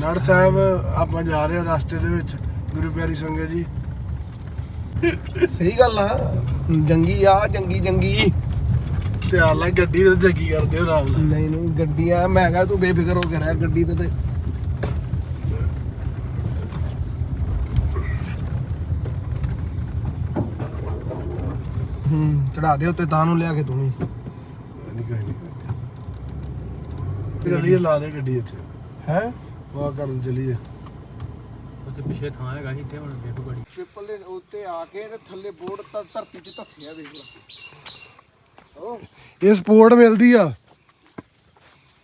ਨੜ ਸਾਹਿਬ ਆਪਾਂ ਜਾ ਰਹੇ ਹਾਂ ਰਸਤੇ ਦੇ ਵਿੱਚ ਗੁਰੂ ਪਿਆਰੀ ਸੰਗਤ ਜੀ। ਸਹੀ ਗੱਲ ਆ। ਜੰਗੀ ਆ ਜੰਗੀ ਜੰਗੀ। ਧਿਆਨ ਨਾਲ ਗੱਡੀ ਤੇ ਜੱਗੀ ਕਰਦੇ ਹੋ ਆਰਾਮ ਨਾਲ? ਨਹੀਂ ਨਹੀਂ ਗੱਡੀਆਂ ਮੈਂ ਕਹਾਂ ਤੂੰ ਬੇਫਿਕਰ ਹੋ ਕੇ ਰਹਿ ਗੱਡੀ ਤੇ ਤੇ। ਹੂੰ ਚੜਾ ਦੇ ਉੱਤੇ ਤਾਂ ਨੂੰ ਲਿਆ ਕੇ ਤੂੰ ਵੀ। ਨਹੀਂ ਕੋਈ ਨਹੀਂ ਲਾ ਦੇ ਗੱਡੀ ਇੱਥੇ। ਹੈ? ਵਾਹ ਕਰਨ ਚੱਲੀਏ ਉੱਥੇ ਪਿੱਛੇ ਥਾਂ ਹੈਗਾ ਸੀ ਇੱਥੇ ਹੁਣ ਵੇਖੋ ਗਾੜੀ। ਟ੍ਰਿਪਲ ਦੇ ਉੱਤੇ ਆ ਕੇ ਤੇ ਥੱਲੇ ਬੋਰਡ ਤਾਂ ਧਰਤੀ 'ਚ ਧੱਸਿਆ ਦੇਖ ਲਾ। ਉਹ ਇਹ ਸਪੋਰਟ ਮਿਲਦੀ ਆ।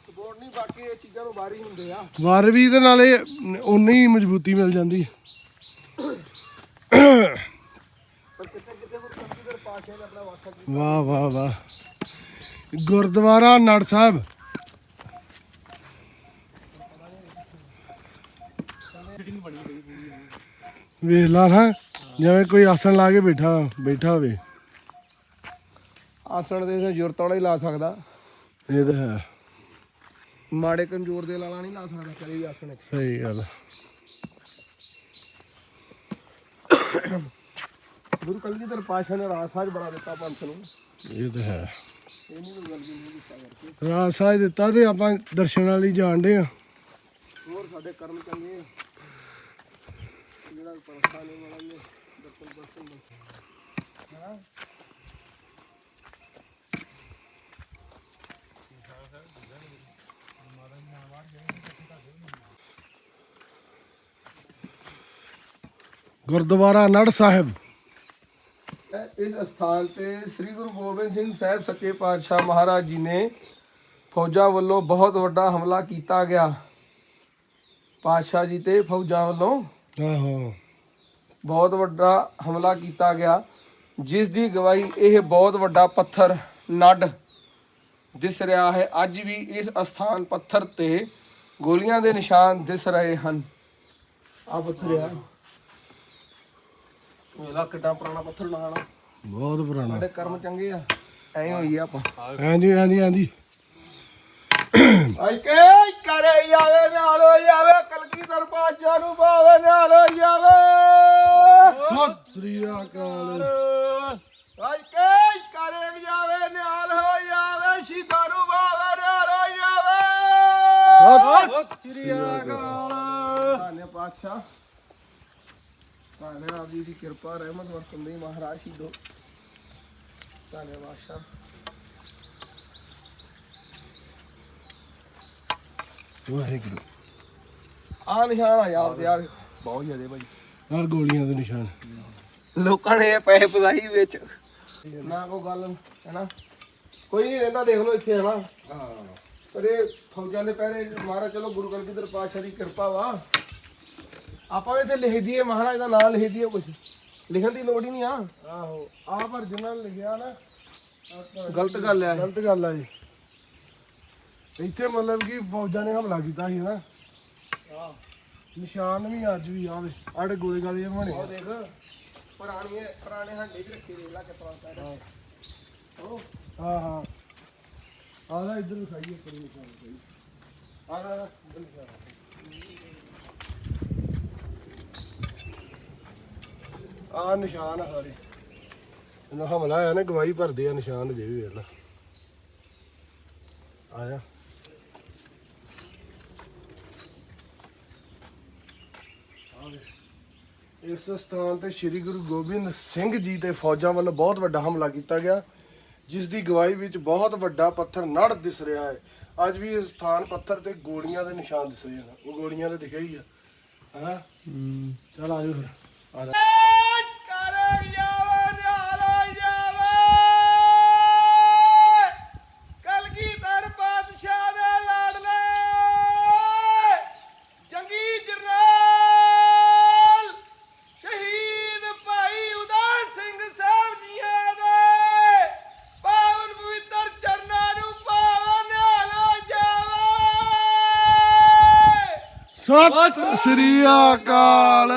ਸਪੋਰਟ ਨਹੀਂ ਬਾਕੀ ਇਹ ਚੀਜ਼ਾਂ ਨੂੰ ਬਾਹਰ ਹੀ ਹੁੰਦੇ ਆ। ਵਾਰ ਵੀ ਦੇ ਨਾਲੇ ਉਨੀ ਹੀ ਮਜ਼ਬੂਤੀ ਮਿਲ ਜਾਂਦੀ। ਪਰ ਕਿਤੇ ਕਿਤੇ ਹੋਰ ਕੰਪਿਊਟਰ ਪਾਸ਼ਾ ਨੇ ਆਪਣਾ ਵਾਸਾ ਕੀਤਾ ਵਾਹ ਵਾਹ ਵਾਹ। ਗੁਰਦੁਆਰਾ ਨੜ ਸਾਹਿਬ। ਵੇਖ ਲਾ ਨਾ ਜਿਵੇਂ ਕੋਈ ਆਸਣ ਲਾ ਕੇ ਬੈਠਾ ਬੈਠਾ ਹੋਵੇ। ਆਸਣ ਦੇ ਤੇ ਜ਼ੋਰ ਵਾਲਾ ਹੀ ਲਾ ਸਕਦਾ। ਇਹ ਤਾਂ ਹੈ। ਮਾੜੇ ਕਮਜ਼ੋਰ ਦੇ ਲਾਲਾ ਨਹੀਂ ਲਾ ਸਕਦਾ ਕਦੇ ਵੀ ਆਸਣ ਸਹੀ ਗੱਲ ਗੁਰੂ ਕਲਗੀਧਰ ਪਾਸ਼ਾ ਨੇ ਰਾਸਾਜ ਬਣਾ ਦਿੱਤਾ ਪੰਥ ਨੂੰ। ਇਹ ਤਾਂ ਹੈ। ਇਹ ਨਹੀਂ ਕੋਈ ਗੱਲ ਵੀ ਨਹੀਂ ਦਿੱਤਾ ਕਰਕੇ। ਰਾਜ ਸਾਹਿਬ ਦਿੱਤਾ ਤੇ ਆਪਾਂ ਦਰਸ਼ਨਾਂ ਲਈ ਜਾਣਦੇ ਆ। ਹੋਰ ਸਾਡੇ ਕਰਮ ਚੰਗੇ ਆ। ਜਿਹੜਾ ਵਾਲਾ ਨੇ ਹਾਂ ਗੁਰਦੁਆਰਾ ਨੜ ਸਾਹਿਬ। ਇਸ ਸਥਾਨ ਤੇ ਸ੍ਰੀ ਗੁਰੂ ਗੋਬਿੰਦ ਸਿੰਘ ਸਾਹਿਬ ਸੱਚੇ ਪਾਤਸ਼ਾਹ ਮਹਾਰਾਜ ਜੀ ਨੇ ਫੌਜਾਂ ਵੱਲੋਂ ਬਹੁਤ ਵੱਡਾ ਹਮਲਾ ਕੀਤਾ ਗਿਆ। ਪਾਤਸ਼ਾਹ ਜੀ ਤੇ ਫੌਜਾਂ ਵੱਲੋਂ ਆਹੋ। ਬਹੁਤ ਵੱਡਾ ਹਮਲਾ ਕੀਤਾ ਗਿਆ ਜਿਸ ਦੀ ਗਵਾਹੀ ਇਹ ਬਹੁਤ ਵੱਡਾ ਪੱਥਰ ਨੱਡ ਦਿਸ ਰਿਹਾ ਹੈ। ਅੱਜ ਵੀ ਇਸ ਅਸਥਾਨ ਪੱਥਰ ਤੇ ਗੋਲੀਆਂ ਦੇ ਨਿਸ਼ਾਨ ਦਿਸ ਰਹੇ ਹਨ। ਆ ਪੱਥਰ ਆ। ਵੇਲਾ ਕਿੱਡਾ ਪੁਰਾਣਾ ਪੱਥਰ ਨਾਲ ਬਹੁਤ ਪੁਰਾਣਾ। ਸਾਡੇ ਕਰਮ ਚੰਗੇ ਆ। ਐਂ ਹੋਈ ਆ ਆਪਾਂ। ਹਾਂਜੀ ਹਾਂਜੀ ਹਾਂਜੀ। ਆਈ ਕੇ ਕਰੇ ਜਾਵੇ ਦਰਬਾਰ ਨੂੰ ਪਾਵੇ ਨਾਲ ਹੋ ਜਾਵੇ। ਸਤਿ ਸ੍ਰੀ ਅਕਾਲ। ਆਈ ਕੇ ਕਰੇ ਜਾਵੇ ਨਾਲ ਹੋ ਜਾਵੇ ਸ਼ੀਦਾਂ ਨੂੰ ਨਾਲ ਹੋ ਜਾਵੇ। ਸਤਿ ਸ੍ਰੀ ਅਕਾਲ। ਧੰਨ ਪਾਤਸ਼ਾਹ। ਧੰਨ ਆਪ ਜੀ ਦੀ ਕਿਰਪਾ ਰਹਿਮਤ ਵਰਤੰਦੀ ਮਹਾਰਾਜ ਸ਼ੀਦੋ ਧੰਨ ਪਾਤਸ਼ਾਹ। ਵਾਹਿਗੁਰੂ। ਆ ਨਿਸ਼ਾਨ ਆ ਯਾਰ ਤੇ ਆ ਬਹੁਤ ਜ਼ਿਆਦੇ ਭਾਈ ਆਹ ਗੋਲੀਆਂ ਦੇ ਨਿਸ਼ਾਨ। ਲੋਕਾਂ ਨੇ ਪੈਸੇ ਪਸਾਈ ਵਿੱਚ। ਨਾ ਕੋਈ ਗੱਲ ਹੈ ਨਾ ਕੋਈ ਨਹੀਂ ਰਹਿੰਦਾ ਦੇਖ ਲਓ ਇੱਥੇ ਹੈ ਨਾ ਹਾਂ। ਪਰ ਇਹ ਫੌਜਾਂ ਦੇ ਪਹਿਰੇ ਮਹਾਰਾਜ ਚਲੋ ਗੁਰੂ ਕਲਗੀਧਰ ਪਾਤਸ਼ਾਹ ਦੀ ਕਿਰਪਾ ਵਾ। ਆਪਾਂ ਵੀ ਇੱਥੇ ਲਿਖ ਦਈਏ ਮਹਾਰਾਜ ਦਾ ਨਾਮ ਲਿਖ ਦਈਏ ਕੁਝ ਲਿਖਣ ਦੀ ਲੋੜ ਹੀ ਨਹੀਂ ਆ। ਆਹੋ ਆ ਪਰ ਜਿਨ੍ਹਾਂ ਨੇ ਲਿਖਿਆ ਨਾ ਗਲਤ ਗੱਲ ਆ। ਗਲਤ ਗੱਲ ਆ ਜੀ। ਇੱਥੇ ਮਤਲਬ ਕਿ ਫੌਜਾਂ ਨੇ ਹਮਲਾ ਕੀਤਾ ਸੀ ਨਾ। ਨਿਸ਼ਾਨ ਵੀ ਅੱਜ ਵੀ ਆਵੇ ਆੜੇ ਗੋਲੇ ਗਾਲੇ ਜਿਹੇ ਬਣੇ। ਉਹ ਦੇਖ ਪੁਰਾਣੀ ਪੁਰਾਣੇ ਹੰਡੇ 'ਚ ਰੱਖੇ ਦੇ ਲਾ ਕੇ ਪੁਰਾਣਾ ਉਹ। ਹਾਂ ਹਾਂ। ਆ ਲੈ ਇੱਧਰ ਖਾਈਏ ਪਰ ਨਿਸ਼ਾਨ ਸਹੀ ਆ ਲੈ ਇੱਧਰ ਨਿਸ਼ਾਨ ਆ ਨਿਸ਼ਾਨ ਆ ਸਾਰੇ। ਇਹਨਾਂ ਹਮਲਾ ਆਇਆ ਨਾ ਗਵਾਹੀ ਭਰਦੇ ਆ ਨਿਸ਼ਾਨ ਜੇ ਵੀ ਵੇਖ ਲਾ। ਆਇਆ। ਇਸ ਸਥਾਨ ਤੇ ਸ੍ਰੀ ਗੁਰੂ ਗੋਬਿੰਦ ਸਿੰਘ ਜੀ ਤੇ ਫੌਜਾਂ ਵੱਲੋਂ ਬਹੁਤ ਵੱਡਾ ਹਮਲਾ ਕੀਤਾ ਗਿਆ ਜਿਸ ਦੀ ਗਵਾਹੀ ਵਿੱਚ ਬਹੁਤ ਵੱਡਾ ਪੱਥਰ ਨੜ ਦਿਸ ਰਿਹਾ ਹੈ। ਅੱਜ ਵੀ ਇਸ ਸਥਾਨ ਪੱਥਰ ਤੇ ਗੋਲੀਆਂ ਦੇ ਨਿਸ਼ਾਨ ਦਿਸ ਰਹੇ ਹਨ। ਉਹ ਗੋਲੀਆਂ ਦੇ ਦਿਖਿਆ ਹੀ ਆ। ਹਾਂ? ਚਲ ਆਜੋ ਫਿਰ। ਆ ਜਾ। ਸਤਿ ਸ੍ਰੀ ਅਕਾਲ।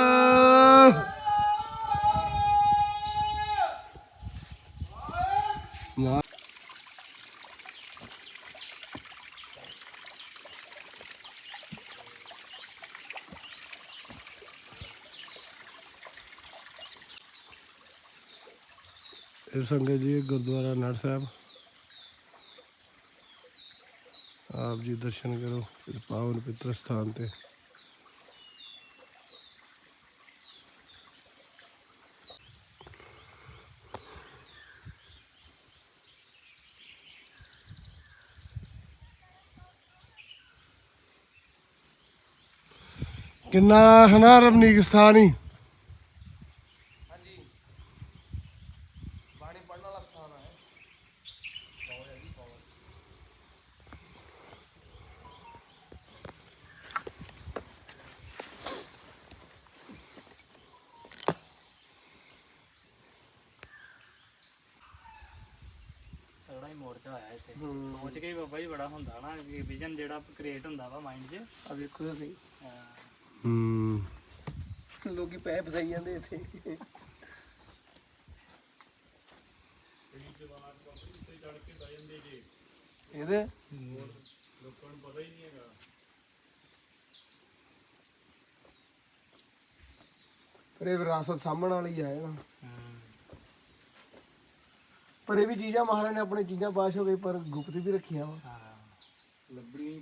ਇਹ ਸੰਗਤ ਜੀ ਗੁਰਦੁਆਰਾ ਨੜ ਸਾਹਿਬ। ਆਪ ਜੀ ਦਰਸ਼ਨ ਕਰੋ, ਇਸ ਪਾਵਨ ਪਿੱਤਰ ਸਥਾਨ ਤੇ। ਕਿੰਨਾ ਹਨਾ ਰਮਨੀਕ ਸਥਾਨ? ਹੀ ਮੋਰਚਾ ਹੋਇਆ ਇੱਥੇ। ਸੋਚ ਕੇ ਹੀ ਬਾਬਾ ਜੀ ਬੜਾ ਹੁੰਦਾ ਨਾ ਕਿ ਵਿਜ਼ਨ ਜਿਹੜਾ ਕ੍ਰੀਏਟ ਹੁੰਦਾ ਵਾ ਮਾਈਂਡ 'ਚ। ਆ ਵੇਖੋ ਤੁਸੀਂ। ਹਾਂ। ਹੂੰ ਲੋਕੀ ਪੈਸੇ ਫਸਾਈ ਜਾਂਦੇ ਇੱਥੇ। ਇਹਦੇ? ਪਰ ਇਹ ਵਿਰਾਸਤ ਸਾਂਭਣ ਵਾਲੀ ਹੈ ਨਾ ਪਰ ਇਹ ਵੀ ਚੀਜ਼ਾਂ ਮਹਾਰਾਜ ਨੇ ਆਪਣੀ ਚੀਜ਼ਾਂ ਬਾਸ਼ ਹੋ ਗਈ, ਪਰ ਗੁਪਤ ਵੀ ਰੱਖੀਆਂ ਵਾ। ਹਾਂ। ਲੱਭਣੀਆਂ ਹੀ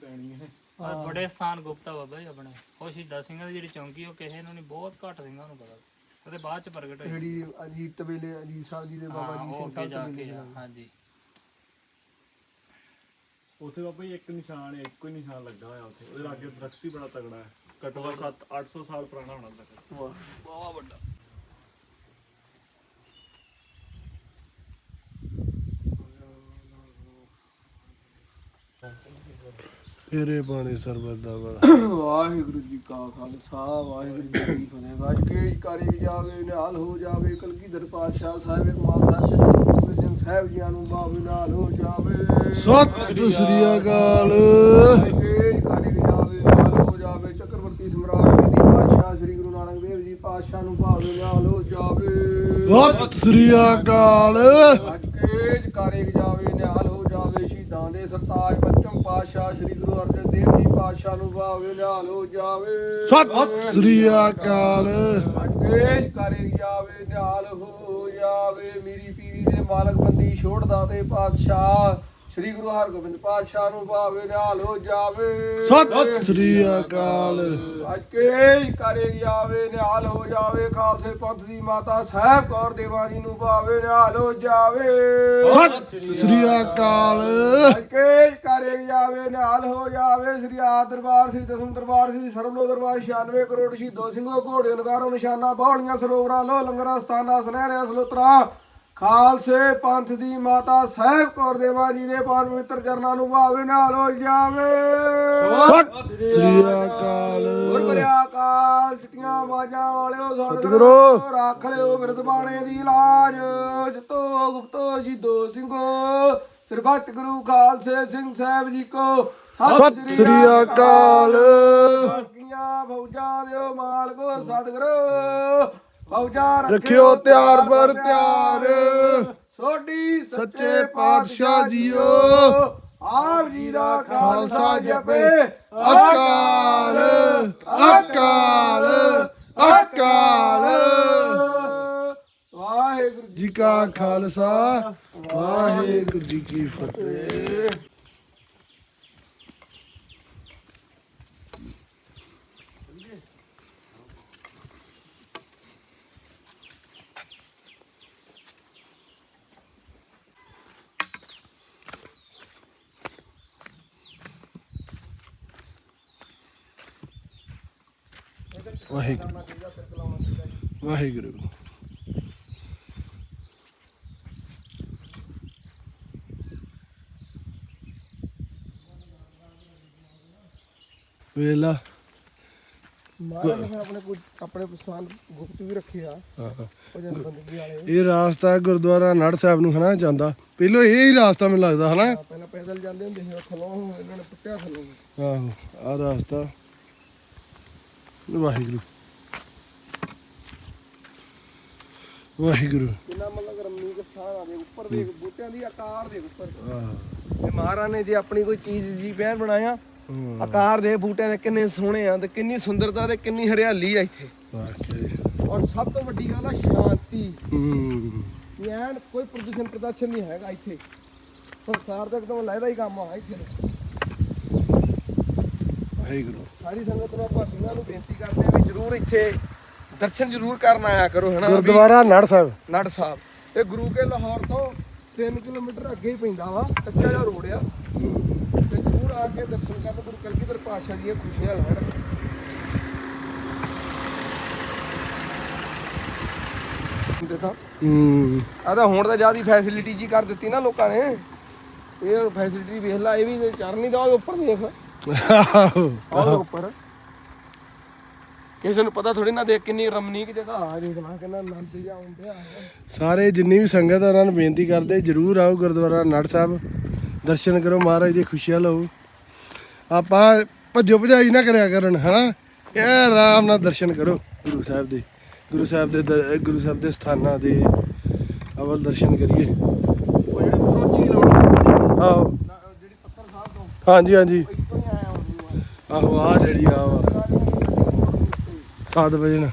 ਪਰ ਬੜੇ ਸਥਾਨ ਗੁਪਤਾ ਬਾਬਾ ਜੀ ਆਪਣੇ। ਉਹ ਸ਼ਹੀਦਾਂ ਸਿੰਘਾਂ ਦੀ ਜਿਹੜੀ ਚੌਂਕੀ ਉਹ ਕਿਸੇ ਨੂੰ ਨਹੀਂ ਬਹੁਤ ਘੱਟ ਸਿੰਘਾਂ ਨੂੰ ਪਤਾ। ਉਹਦੇ ਬਾਅਦ ਚ ਪ੍ਰਗਟ ਹੋਈ। ਜਿਹੜੀ ਅਜੀਤ ਵੇਲੇ ਅਜੀਤ ਸਾਹਿਬ ਜੀ ਦੇ ਬਾਬਾ ਜੀ ਸਿੰਘ ਸਾਹਿਬ ਜਾ ਕੇ ਆ, ਹਾਂਜੀ। ਉੱਥੇ ਬਾਬਾ ਜੀ ਇੱਕ ਨਿਸ਼ਾਨ ਹੈ ਇੱਕੋ ਹੀ ਨਿਸ਼ਾਨ ਲੱਗਾ ਹੋਇਆ ਉੱਥੇ। ਉਹਦੇ ਲਾਗੇ ਦਰਖਤ ਹੀ ਬੜਾ ਤਗੜਾ ਹੈ। ਘੱਟੋ ਘੱਟ 800 ਸਾਲ ਪੁਰਾਣਾ ਹੋਣਾ ਦਰਖਤ ਵਾਹ। ਬਹੁਤ ਵੱਡਾ। ਫੇਰੇ ਬਾਣੀ ਸਰਬਤ ਦਾ ਬੜਾ ਵਾਹਿਗੁਰੂ ਜੀ ਕਾ ਖਾਲਸਾ ਵਾਹਿਗੁਰੂ ਜੀ ਕੀ ਫਤਿਹ। ਵਾਜ ਕੇ ਕਰੀ ਜਾਵੇ ਨਿਹਾਲ ਹੋ ਜਾਵੇ ਕਲਗੀਧਰ ਪਾਤਸ਼ਾਹ ਸਾਹਿਬ ਇਕਮਾਲ ਸਾਹਿਬ ਗੁਰੂ ਸਿੰਘ ਸਾਹਿਬ ਜੀ ਨੂੰ ਬਾਬੇ ਨਾਲ ਹੋ ਜਾਵੇ। ਸਤਿ ਸ੍ਰੀ ਅਕਾਲ ਵਾਜ ਕੇ ਕਰੀ ਜਾਵੇ ਨਿਹਾਲ ਹੋ ਜਾਵੇ ਚੱਕਰਵਰਤੀ ਸਮਰਾਟ ਜੀ ਪਾਤਸ਼ਾਹ ਸ੍ਰੀ ਗੁਰੂ ਨਾਨਕ ਦੇਵ ਜੀ ਪਾਤਸ਼ਾਹ ਨੂੰ ਬਾਬੇ ਨਾਲ ਹੋ ਜਾਵੇ। ਸਤਿ ਸ੍ਰੀ ਅਕਾਲ। ਅੱਜ ਕੇ ਕਰੇ ਜਾਵੇ ਨਿਹਾਲ ਹੋ ਜਾਵੇ ਸ਼ਹੀਦਾਂ ਦੇ ਸਰਤਾਜ ਪੰਚਮ ਪਾਤਸ਼ਾਹ ਸ੍ਰੀ ਗੁਰੂ ਅਰਜਨ ਦੇਵ ਜੀ ਪਾਤਸ਼ਾਹ ਨੂੰ ਭਾਵੇ ਹੋ ਜਾਵੇ। ਸਤਿ ਸ੍ਰੀ ਅਕਾਲ। ਅੱਜ ਕਰੇ ਜਾਵੇ ਨਿਹਾਲ ਹੋ ਜਾਵੇ। ਮੇਰੀ ਪੀਰੀ ਦੇ ਮਾਲਕ ਬੰਦੀ ਛੋੜਦਾ ਤੇ ਪਾਤਸ਼ਾਹ ਸ੍ਰੀ ਗੁਰੂ ਹਰਗੋਬਿੰਦ ਪਾਤਸ਼ਾਹ ਨੂੰ ਭਾਵੇ ਨਿਹਾਲ ਹੋ ਜਾਵੇ। ਸਤਿ ਸ੍ਰੀ ਅਕਾਲ। ਅੱਜ ਕੇ ਕਰੇ ਜਾਵੇ ਨਿਹਾਲ ਹੋ ਜਾਵੇ ਖਾਲਸੇ ਪੰਥ ਦੀ ਮਾਤਾ ਸਾਹਿਬ ਕੌਰ ਦੇਵਾ ਜੀ ਨੂੰ ਭਾਵੇ ਨਿਹਾਲ ਹੋ ਜਾਵੇ। ਸਤਿ ਸ੍ਰੀ ਅਕਾਲ। ਅੱਜ ਕੇ ਕਰੇ ਜਾਵੇ ਨਿਹਾਲ ਹੋ ਜਾਵੇ। ਸ੍ਰੀ ਆਦ ਦਰਬਾਰ ਸ੍ਰੀ ਦਸਮ ਦਰਬਾਰ ਸ੍ਰੀ ਸਰਬਲੋ ਦਰਬਾਰ 96 ਕਰੋੜ ਸ਼ਹੀਦੋ ਸਿੰਘੋ ਘੋੜੇ ਨਗਾਰੋ ਨਿਸ਼ਾਨਾ ਬਾਹਲੀਆਂ ਸਰੋਵਰਾਂ ਲੋ ਲੰਗਰਾਂ ਸਥਾਨਾਂ ਸੁਨਹਿਰੇ ਸਲੋਤਰਾ ਖਾਲਸੇ ਪੰਥ ਦੀ ਮਾਤਾ ਸਾਹਿਬ ਕੌਰ ਦੇਵਾ ਜੀ ਦੇ ਪਾਵਨ ਪਵਿੱਤਰ ਚਰਨਾਂ ਨੂੰ ਭਾਵੇ ਨਾਲ ਹੋ ਜਾਵੇ। ਸ੍ਰੀ ਅਕਾਲ ਹੋਰ ਬਰਿਆ ਕਾਲ ਚਿੱਟੀਆਂ ਵਾਲਿਓ ਸਤਿਗੁਰੂ। ਰੱਖ ਲਿਓ ਬਿਰਦ ਬਾਣੇ ਦੀ ਲਾਜ। ਜਤੋ ਗੁਪਤੋ ਜੀ ਦੋ ਸਿੰਘੋ। ਸਰਬੱਤ ਗੁਰੂ ਖਾਲਸੇ ਸਿੰਘ ਸਾਹਿਬ ਜੀ ਕੋ। ਸਤਿ ਸ੍ਰੀ ਅਕਾਲ। ਬਾਕੀਆਂ ਫੌਜਾਂ ਦਿਓ ਮਾਲਕੋ ਸਤਿਗੁਰੂ। ਫੌਜਾਂ ਰੱਖਿਓ ਤਿਆਰ ਬਰ ਤਿਆਰ। ਸੋਢੀ ਸੱਚੇ ਪਾਤਸ਼ਾਹ ਜੀਓ। ਆਪ ਜੀ ਦਾ ਖਾਲਸਾ ਜਪੇ। ਅਕਾਲ ਅਕਾਲ ਅਕਾਲ। ਵਾਹਿਗੁਰੂ ਜੀ ਕਾ ਖਾਲਸਾ ਵਾਹਿਗੁਰੂ ਜੀ ਕੀ ਫਤਿਹ। ਵਾਹਿਗੁਰੂ। ਵਾਹਿਗੁਰੂ। ਵੇਲਾ। ਆਪਣੇ ਕੁਝ ਆਪਣੇ ਪਸੰਦ ਗੁਪਤ ਵੀ ਰੱਖੇ ਆ। ਭਜਨ ਬੰਦਗੀ ਵਾਲੇ। ਇਹ ਰਾਸਤਾ ਗੁਰਦੁਆਰਾ ਨੜ ਸਾਹਿਬ ਨੂੰ ਹਨਾ ਜਾਂਦਾ। ਪਹਿਲਾਂ ਇਹ ਹੀ ਰਾਸਤਾ ਮੈਨੂੰ ਲੱਗਦਾ ਹਨਾ। ਪਹਿਲਾਂ ਪੈਦਲ ਜਾਂਦੇ ਹੁੰਦੇ ਸੀ ਥਲੋਂ ਇਹਨਾਂ ਨੇ ਪੁੱਟਿਆ ਥਲੋਂ। ਆਹੋ ਆ ਰਾਸਤਾ। ਵਾਹਿਗੁਰੂ। ਵਾਹਿਗੁਰੂ। ਕਿੰਨਾ ਮਤਲਬ ਰਮਣੀਕ ਸਥਾਨ ਆ ਦੇ ਉੱਪਰ ਦੇਖ ਬੂਟਿਆਂ ਦੀ ਆਕਾਰ ਦੇ ਉੱਪਰ। ਤੇ ਮਹਾਰਾਜ ਨੇ ਜੇ ਆਪਣੀ ਕੋਈ ਚੀਜ਼ ਜੀ ਬਹਿਣ ਬਣਾਇਆ ਆਕਾਰ ਦੇ ਬੂਟਿਆਂ ਦੇ ਕਿੰਨੇ ਸੋਹਣੇ ਆ ਤੇ ਕਿੰਨੀ ਸੁੰਦਰਤਾ ਤੇ ਕਿੰਨੀ ਹਰਿਆਲੀ ਆ ਇੱਥੇ। ਔਰ ਸਭ ਤੋਂ ਵੱਡੀ ਗੱਲ ਆ ਸ਼ਾਂਤੀ। ਵੀ ਐਨ ਕੋਈ ਪ੍ਰਦੂਸ਼ਣ ਪ੍ਰਦਰਸ਼ਨ ਨਹੀਂ ਹੈਗਾ ਇੱਥੇ। ਸੰਸਾਰ ਦਾ ਇੱਕਦਮ ਲੈਦਾ ਹੀ ਕੰਮ ਆ ਇੱਥੇ। ਵਾਹਿਗੁਰੂ। ਸਾਰੀ ਸੰਗਤ ਨੂੰ ਆਪਾਂ ਸਿੰਘਾਂ ਨੂੰ ਬੇਨਤੀ ਕਰਦੇ ਹਾਂ ਵੀ ਜਰੂਰ ਇੱਥੇ ਦਰਸ਼ਨ ਜਰੂਰ ਕਰਨ ਆਇਆ ਕਰੋ ਹਨਾ ਗੁਰਦੁਆਰਾ ਨੜ ਸਾਹਿਬ। ਨੜ ਸਾਹਿਬ। ਇਹ ਗੁਰੂ ਕੇ ਲਾਹੌਰ ਤੋਂ 3 ਕਿਲੋਮੀਟਰ ਅੱਗੇ ਹੀ ਪੈਂਦਾ ਵਾ ਕੱਚਾ ਜਿਹਾ ਰੋਡ ਆ। ਤੇ ਜਰੂਰ ਆ ਕੇ ਦਰਸ਼ਨ ਕਰਨ ਗੁਰੂ ਕਲਗੀਧਰ ਪਾਤਸ਼ਾਹ ਦੀਆਂ ਖੁਸ਼ੀਆਂ ਲੈਣ। ਤੇ ਤਾਂ। ਹੂੰ। ਆ ਤਾਂ ਹੁਣ ਤਾਂ ਜਿਆਦੀ ਫੈਸਿਲਿਟੀ ਜੀ ਕਰ ਦਿੱਤੀ ਨਾ ਲੋਕਾਂ ਨੇ। ਇਹ ਫੈਸਿਲਿਟੀ ਵੇਖ ਲੈ ਇਹ ਵੀ ਚੜ ਨਹੀਂ ਦਾ ਉੱਪਰ ਦੇਖ। ਉੱਪਰ। ਕਿਸੇ ਨੂੰ ਪਤਾ ਥੋੜੀ ਨਾ ਦੇਖ ਕਿੰਨੀ ਰਮਣੀਕ ਜਗ੍ਹਾ ਆ ਦੇਖ ਲੈ ਕਿੰਨਾ ਆਨੰਦ ਜਿਹਾ ਆਉਂਦਿਆ ਸਾਰੇ ਜਿੰਨੀ ਵੀ ਸੰਗਤ ਆ ਉਹਨਾਂ ਨੂੰ ਬੇਨਤੀ ਕਰਦੇ ਜਰੂਰ ਆਓ ਗੁਰਦੁਆਰਾ ਨੜ ਸਾਹਿਬ। ਦਰਸ਼ਨ ਕਰੋ ਮਹਾਰਾਜ ਦੀ ਖੁਸ਼ੀਆਂ ਲਓ। ਆਪਾਂ ਭੱਜੋ ਭਜਾਈ ਨਾ ਕਰਿਆ ਕਰਨ ਹਨਾ? ਇਹ ਆਰਾਮ ਨਾਲ ਦਰਸ਼ਨ ਕਰੋ ਗੁਰੂ ਸਾਹਿਬ ਦੇ। ਗੁਰੂ ਸਾਹਿਬ ਦੇ ਦਰ- ਗੁਰੂ ਸਾਹਿਬ ਦੇ ਸਥਾਨਾਂ ਦੇ ਅਵਲ ਦਰਸ਼ਨ ਕਰੀਏ। ਉਹ ਜਿਹੜੇ ਉੱਪਰੋਂ ਝੀਲ ਆਉਣੀ ਆਹੋ। ਜਿਹੜੀ ਪੱਤਰ ਸਾਹਿਬ ਤੋਂ। ਹਾਂਜੀ ਹਾਂਜੀ। ਆਹੋ ਆ ਜਿਹੜੀ ਆ ਵਾ। 7 ਵਜੇ ਨਾ।